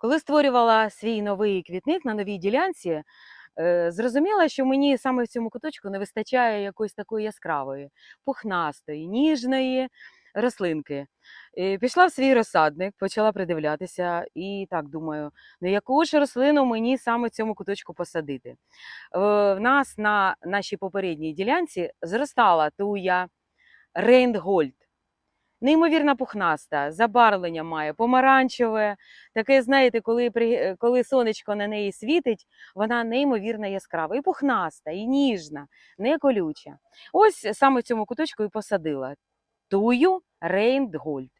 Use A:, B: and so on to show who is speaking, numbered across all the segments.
A: Коли створювала свій новий квітник на новій ділянці, е, зрозуміла, що мені саме в цьому куточку не вистачає якоїсь такої яскравої, пухнастої, ніжної рослинки. Пішла в свій розсадник, почала придивлятися і так думаю, ну яку ж рослину мені саме в цьому куточку посадити. Е, В нас на нашій попередній ділянці зростала туя Рейнгольд. Неймовірно пухнаста, забарвлення має помаранчеве. Таке, знаєте, коли, е, коли сонечко на неї світить, вона неймовірно яскрава, і пухнаста, і ніжна, не колюча. Ось саме в цьому куточку і посадила тую Рейндгольд.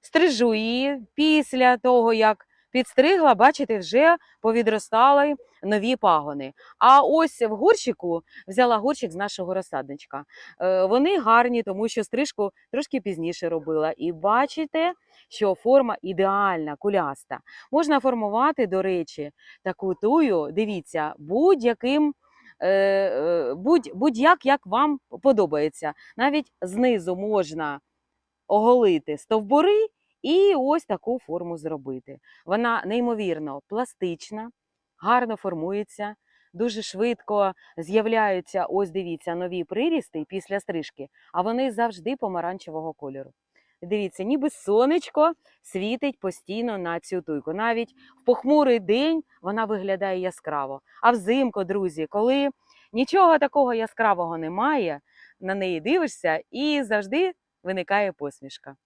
A: Стрижу її після того, як підстригла, бачите, вже повідростали нові пагони. А ось в горщику взяла горщик з нашого розсадничка. Е, Вони гарні, тому що стрижку трошки пізніше робила. І бачите, що форма ідеальна, куляста. Можна формувати, до речі, таку тую, дивіться, будь-яким. е, е, Будь, будь-як як вам подобається. Навіть знизу можна оголити стовбури і ось таку форму зробити. Вона неймовірно пластична, гарно формується, дуже швидко з'являються, ось дивіться, нові прирісти після стрижки, а вони завжди помаранчевого кольору. Дивіться, ніби сонечко світить постійно на цю туйку. Навіть в похмурий день вона виглядає яскраво. А взимку, друзі, коли нічого такого яскравого немає, на неї дивишся і завжди виникає посмішка.